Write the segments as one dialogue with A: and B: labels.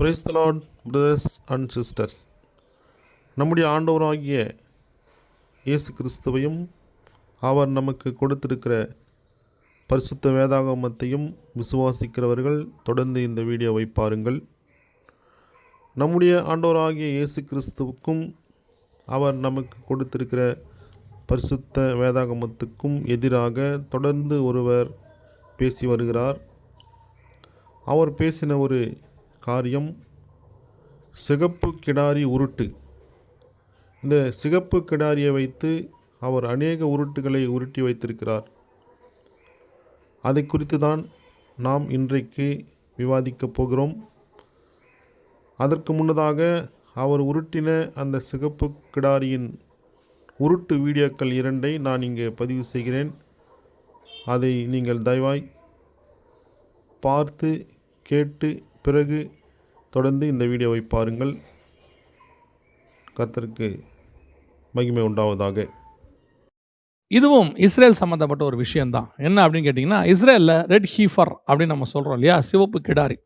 A: Price brothers and sisters நம்முடைய ஆண்டவராகிய இயேசு கிறிஸ்துவையும் அவர் நமக்கு கொடுத்திருக்கிற பரிசுத்த வேதாகமத்தையும் விசுவாசிக்கிறவர்கள் தொடர்ந்து இந்த வீடியோவை பாருங்கள். நம்முடைய ஆண்டவராகிய இயேசு கிறிஸ்துவுக்கும் அவர் நமக்கு கொடுத்திருக்கிற பரிசுத்த வேதாகமத்துக்கும் எதிராக தொடர்ந்து ஒருவர் பேசி வருகிறார். அவர் பேசின ஒரு காரியம் சிகப்பு கிடாரி உருட்டு. இந்த சிகப்பு கிடாரியை வைத்து அவர் அநேக உருட்டுகளை உருட்டி வைத்திருக்கிறார். அதை குறித்து தான் நாம் இன்றைக்கு விவாதிக்கப் போகிறோம். அதற்கு முன்னதாக அவர் உருட்டின அந்த சிகப்பு கிடாரியின் உருட்டு வீடியோக்கள் இரண்டை நான் இங்கே பதிவு செய்கிறேன். அதை நீங்கள் தயவாய் பார்த்து கேட்டு பிறகு தொடர்ந்து இந்த வீடியோவை பாருங்கள். கத்தருக்கு மகிமை உண்டாவதாக.
B: இதுவும் இஸ்ரேல் சம்மந்தப்பட்ட ஒரு விஷயம்தான். என்ன அப்படின்னு கேட்டிங்கன்னா இஸ்ரேலில் ரெட் ஹீஃபர் அப்படின்னு நம்ம சொல்கிறோம் இல்லையா? சிவப்பு கிடாரி.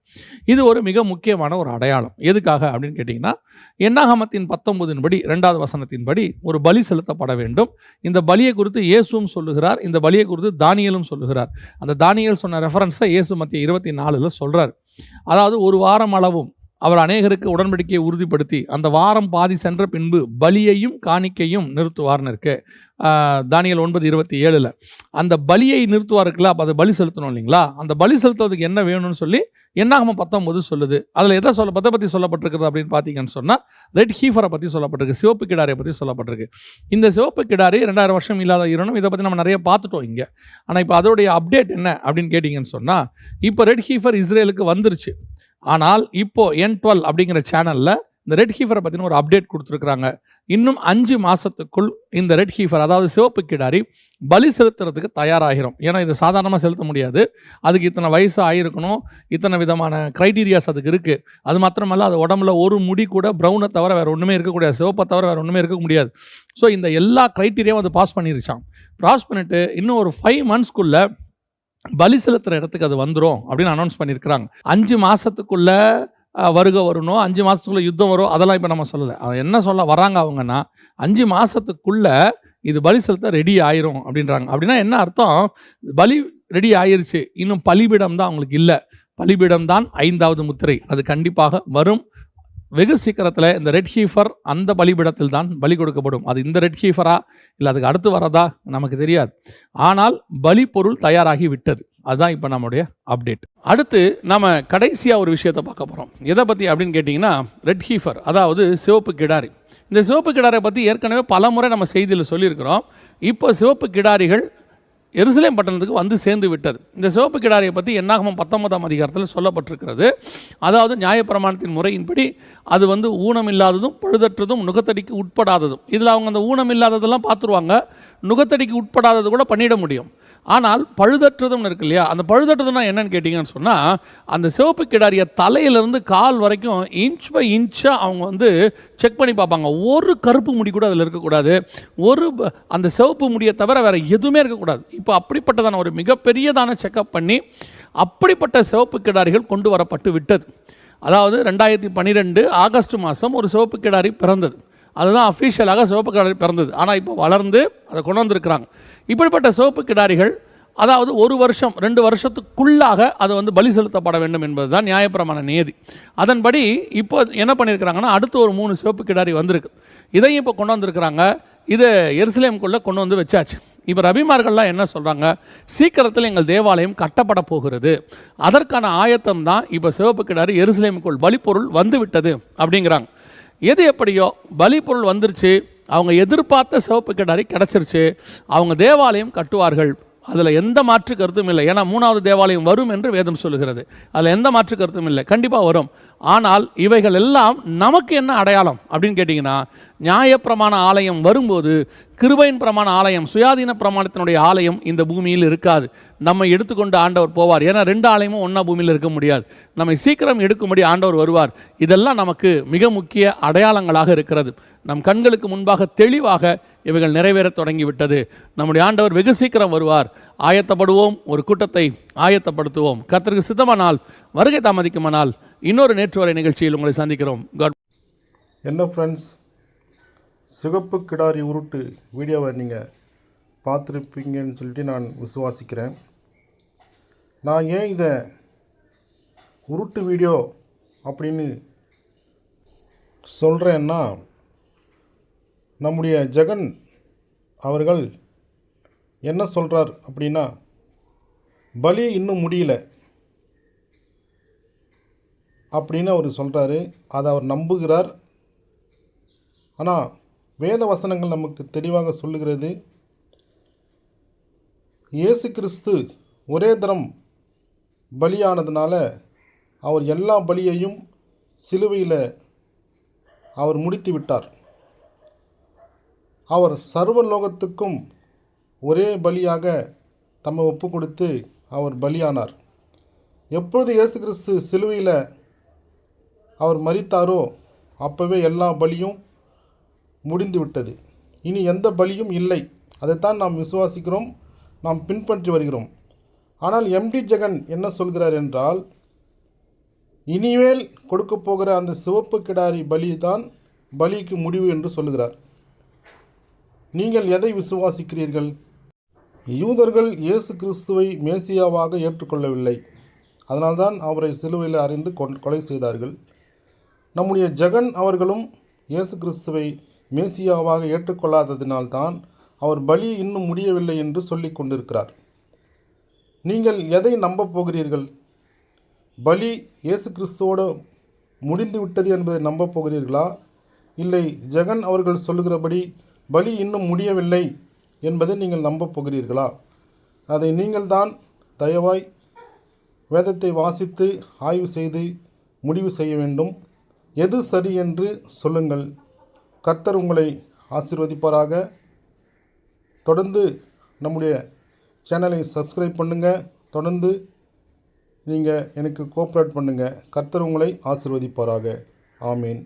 B: இது ஒரு மிக முக்கியமான ஒரு அடையாளம். எதுக்காக அப்படின்னு கேட்டிங்கன்னா எண்ணாகமத்தின் பத்தொன்பதின் படி ரெண்டாவது வசனத்தின் படி ஒரு பலி செலுத்தப்பட வேண்டும். இந்த பலியை குறித்து இயேசுவும் சொல்லுகிறார். இந்த பலியை குறித்து தானியலும் சொல்லுகிறார். அந்த தானியல் சொன்ன ரெஃபரன்ஸை இயேசு மத்திய இருபத்தி நாலில் சொல்கிறார் அதாவது ஒரு வாரம் அளவும் அவர் அநேகருக்கு உடன்படிக்கையை உறுதிப்படுத்தி அந்த வாரம் பாதி சென்ற பின்பு பலியையும் காணிக்கையும் நிறுத்துவார்னு இருக்கு. தானியல் ஒன்பது இருபத்தி ஏழில். அந்த பலியை நிறுத்துவார் இருக்குல்ல அப்போ அதை பலி செலுத்தணும் இல்லைங்களா? அந்த பலி செலுத்துறதுக்கு என்ன வேணும்னு சொல்லி என்னாகம பத்தொம்போது சொல்லுது. அதில் எதை சொல்ல பத்தை பற்றி சொல்லப்பட்டிருக்குது அப்படின்னு பார்த்தீங்கன்னு சொன்னால் ரெட் ஹீஃபரை பற்றி சொல்லப்பட்டிருக்கு சிவப்பு கிடாரியை பற்றி சொல்லப்பட்டிருக்கு. இந்த சிவப்பு கிடாரி ரெண்டாயிரம் வருஷம் இல்லாத இரணம் இதை பற்றி நம்ம நிறைய பார்த்துட்டோம் இங்கே. ஆனால் இப்போ அதோடைய அப்டேட் என்ன அப்படின்னு கேட்டிங்கன்னு சொன்னால் இப்போ ரெட் ஹீஃபர் இஸ்ரேலுக்கு வந்துருச்சு. ஆனால் இப்போ என் டுவெல் அப்படிங்கிற சேனலில் இந்த ரெட் ஹீஃபரை பற்றின ஒரு அப்டேட் கொடுத்துருக்குறாங்க. இன்னும் அஞ்சு மாதத்துக்குள் இந்த ரெட் ஹீஃபர் அதாவது சிவப்பு கிடாரி பலி செலுத்துறதுக்கு தயாராகிரும் ஏன்னா இது சாதாரணமாக செலுத்த முடியாது. அதுக்கு இத்தனை வயசு ஆகிருக்கணும் இத்தனை விதமான க்ரைட்டீரியாஸ் அதுக்கு இருக்குது அது மாத்திரமல்ல அது உடம்புல ஒரு முடி கூட ப்ரௌனை தவிர வேறு ஒன்றுமே இருக்கக்கூடாது சிவப்பை தவிர வேறு ஒன்றுமே இருக்க முடியாது. ஸோ இந்த எல்லா க்ரைட்டீரியாவும் அது பாஸ் பண்ணிருச்சான் பாஸ் பண்ணிவிட்டு இன்னும் ஒரு ஃபைவ் மந்த்ஸ்க்குள்ளே பலி செலுத்துகிற இடத்துக்கு அது வந்துடும் அப்படின்னு அனௌன்ஸ் பண்ணியிருக்கிறாங்க. அஞ்சு மாதத்துக்குள்ள வருகை வரணும் அஞ்சு மாதத்துக்குள்ளே யுத்தம் வரும் அதெல்லாம் இப்போ நம்ம சொல்லலை. அவன் என்ன சொல்ல வராங்க அவங்கன்னா அஞ்சு மாதத்துக்குள்ளே இது பலி செலுத்த ரெடி ஆயிரும் அப்படின்றாங்க. அப்படின்னா என்ன அர்த்தம்? பலி ரெடி ஆயிருச்சு. இன்னும் பலிபீடம் தான் அவங்களுக்கு இல்லை. பலிபீடம் தான் ஐந்தாவது முத்திரை. அது கண்டிப்பாக வரும். வெகு சீக்கிரத்தில் இந்த ரெட் ஹீஃபர் அந்த பலிபீடத்தில் தான் பலி கொடுக்கப்படும். அது இந்த ரெட் ஹீஃபரா இல்லை அதுக்கு அடுத்து வரதா? நமக்கு தெரியாது. ஆனால் பலி பொருள் தயாராகி விட்டது. அதுதான் இப்போ நம்முடைய அப்டேட். அடுத்து நம்ம கடைசியாக ஒரு விஷயத்தை பார்க்க போகிறோம் எதை பற்றி அப்படின்னு கேட்டிங்கன்னா ரெட் ஹீஃபர் அதாவது சிவப்பு கிடாரி. இந்த சிவப்பு கிடாரை பற்றி ஏற்கனவே பல முறை நம்ம செய்தியில் சொல்லியிருக்கிறோம். இப்போ சிவப்பு கிடாரிகள் எருசலேம் பட்டணத்துக்கு வந்து சேர்ந்து விட்டது. இந்த சிவப்பு கிடாரியை பற்றி என்னாகமும் பத்தொன்பதாம் அதிகாரத்தில் சொல்லப்பட்டிருக்கிறது. அதாவது நியாயப்பிரமாணத்தின் முறையின்படி அது வந்து ஊனமில்லாததும் பழுதற்றதும் நுகத்தடிக்கு உட்படாததும். இதில் அவங்க அந்த ஊனம் இல்லாததெல்லாம் பார்த்துருவாங்க. நுகத்தடிக்கு உட்படாதது கூட பண்ணிட முடியும். ஆனால் பழுதற்றதும்னு இருக்கு இல்லையா? அந்த பழுதற்றதுன்னா என்னன்னு கேட்டிங்கன்னு சொன்னால் அந்த சிவப்பு கிடாரிய தலையிலேருந்து கால் வரைக்கும் இன்ச் பை இன்ச்சாக அவங்க வந்து செக் பண்ணி பார்ப்பாங்க. ஒரு கருப்பு முடி கூட அதில் இருக்கக்கூடாது. ஒரு ப- அந்த சிவப்பு முடியை தவிர வேறு எதுவுமே இருக்கக்கூடாது. இப்போ அப்படிப்பட்டதான ஒரு மிகப்பெரியதான செக்கப் பண்ணி அப்படிப்பட்ட சிவப்பு கிடாரிகள் கொண்டு வரப்பட்டு விட்டது. அதாவது ரெண்டாயிரத்தி பன்னிரெண்டு ஆகஸ்ட் மாதம் ஒரு சிவப்பு கிடாரி பிறந்தது. அதுதான் அஃபீஷியலாக சிவப்பு கிடாரி பிறந்தது. ஆனால் இப்போ வளர்ந்து அதை கொண்டு வந்திருக்கிறாங்க. இப்படிப்பட்ட சிவப்பு கிடாரிகள் அதாவது ஒரு வருஷம் ரெண்டு வருஷத்துக்குள்ளாக அது வந்து பலி செலுத்தப்பட வேண்டும் என்பது தான் நியாயப்பிரமான நியதி. அதன்படி இப்போ என்ன பண்ணியிருக்கிறாங்கன்னா அடுத்து ஒரு மூணு சிவப்பு கிடாரி வந்திருக்கு. இதையும் இப்போ கொண்டு வந்திருக்கிறாங்க. இதை எருசலேமுக்குள்ளே கொண்டு வந்து வச்சாச்சு. இப்போ ரபிமார்கள்லாம் என்ன சொல்கிறாங்க சீக்கிரத்தில் எங்கள் தேவாலயம் கட்டப்பட போகிறது. அதற்கான ஆயத்தம் தான் இப்போ சிவப்பு கிடாரி எருசலேமுக்குள் பலிப்பொருள் வந்து விட்டது அப்படிங்கிறாங்க. எது எப்படியோ பலிப்பொருள் வந்துருச்சு அவங்க எதிர்பார்த்த சிவப்பு கிடாரி கிடச்சிருச்சு அவங்க தேவாலயம் கட்டுவார்கள். அதில் எந்த மாற்று கருத்தும் இல்லை. ஏன்னா மூணாவது தேவாலயம் வரும் என்று வேதம் சொல்லுகிறது. அதில் எந்த மாற்று கருத்தும் இல்லை. கண்டிப்பாக வரும். ஆனால் இவைகள் எல்லாம் நமக்கு என்ன அடையாளம் அப்படின்னு கேட்டிங்கன்னா நியாயப்பிரமாண ஆலயம் வரும்போது கிருபையின் பிரமாண ஆலயம் சுயாதீன பிரமாணத்தினுடைய ஆலயம் இந்த பூமியில் இருக்காது. நம்மை எடுத்துக்கொண்டு ஆண்டவர் போவார். ஏன்னா ரெண்டு ஆலயமும் ஒன்றா பூமியில் இருக்க முடியாது. நம்மை சீக்கிரம் எடுக்கும்படி ஆண்டவர் வருவார். இதெல்லாம் நமக்கு மிக முக்கிய அடையாளங்களாக இருக்கிறது. நம் கண்களுக்கு முன்பாக தெளிவாக இவைகள் நிறைவேறத் தொடங்கிவிட்டது. நம்முடைய ஆண்டவர் வெகு சீக்கிரம் வருவார். ஆயத்தப்படுவோம். ஒரு கூட்டத்தை ஆயத்தப்படுத்துவோம். கத்திற்கு சித்தமானால் வருகை தாமதிக்குமானால் இன்னொரு நேற்று வரை நிகழ்ச்சியில் உங்களை சந்திக்கிறோம். காட்
A: என்ன ஃப்ரெண்ட்ஸ் சிகப்பு கிடாரி உருட்டு வீடியோவை நீங்கள் பார்த்துருப்பீங்கன்னு சொல்லிட்டு நான் விசுவாசிக்கிறேன். நான் ஏன் இதை உருட்டு வீடியோ அப்படின்னு சொல்கிறேன்னா நம்முடைய ஜெகன் அவர்கள் என்ன சொல்கிறார் அப்படின்னா பலி இன்னும் முடியல. அப்படின்னு அவர் சொல்கிறாரு அதை அவர் நம்புகிறார். ஆனால் வேத வசனங்கள் நமக்கு தெளிவாக சொல்லுகிறது. இயேசு கிறிஸ்து ஒரே தரம் பலியானதுனால அவர் எல்லா பலியையும் சிலுவையில் அவர் முடித்து விட்டார். அவர் சர்வ லோகத்துக்கும் ஒரே பலியாக தம்மை ஒப்பு கொடுத்து அவர் பலியானார். எப்பொழுது இயேசு கிறிஸ்து சிலுவையில் அவர் மறித்தாரோ அப்போவே எல்லா பலியும் முடிந்து விட்டது இனி எந்த பலியும் இல்லை. அதைத்தான் நாம் விசுவாசிக்கிறோம் நாம் பின்பற்றி வருகிறோம். ஆனால் எம்டி ஜெகன் என்ன சொல்கிறார் என்றால் இனிமேல் கொடுக்க போகிற அந்த சிவப்பு கிடாரி பலி தான் பலிக்கு முடிவு என்று சொல்லுகிறார். நீங்கள் எதை விசுவாசிக்கிறீர்கள்? யூதர்கள் இயேசு கிறிஸ்துவை மேசியாவாக ஏற்றுக்கொள்ளவில்லை. அதனால்தான் அவரை சிலுவையில் அறிந்து கொலை செய்தார்கள். நம்முடைய ஜெகன் அவர்களும் இயேசு கிறிஸ்துவை மேசியாவாக ஏற்றுக்கொள்ளாததினால்தான் அவர் பலி இன்னும் முடியவில்லை என்று சொல்லிக் கொண்டிருக்கிறார். நீங்கள் எதை நம்பப் போகிறீர்கள்? பலி இயேசு கிறிஸ்துவோடு முடிந்து விட்டது என்பதை நம்பப் போகிறீர்களா? இல்லை ஜெகன் அவர்கள் சொல்லுகிறபடி பலி இன்னும் முடியவில்லை என்பதை நீங்கள் நம்பப் போகிறீர்களா? அதை நீங்கள்தான் தயவாய் வேதத்தை வாசித்து ஆய்வு செய்து முடிவு செய்ய வேண்டும். எது சரி என்று சொல்லுங்கள். கர்த்தர் உங்களை ஆசீர்வதிப்பாராக. தொடர்ந்து நம்முடைய சேனலை சப்ஸ்கிரைப் பண்ணுங்கள் தொடர்ந்து நீங்கள் எனக்கு கோஆப்ரேட் பண்ணுங்கள் கர்த்தர் உங்களை ஆசீர்வதிப்பாராக. ஆமீன்.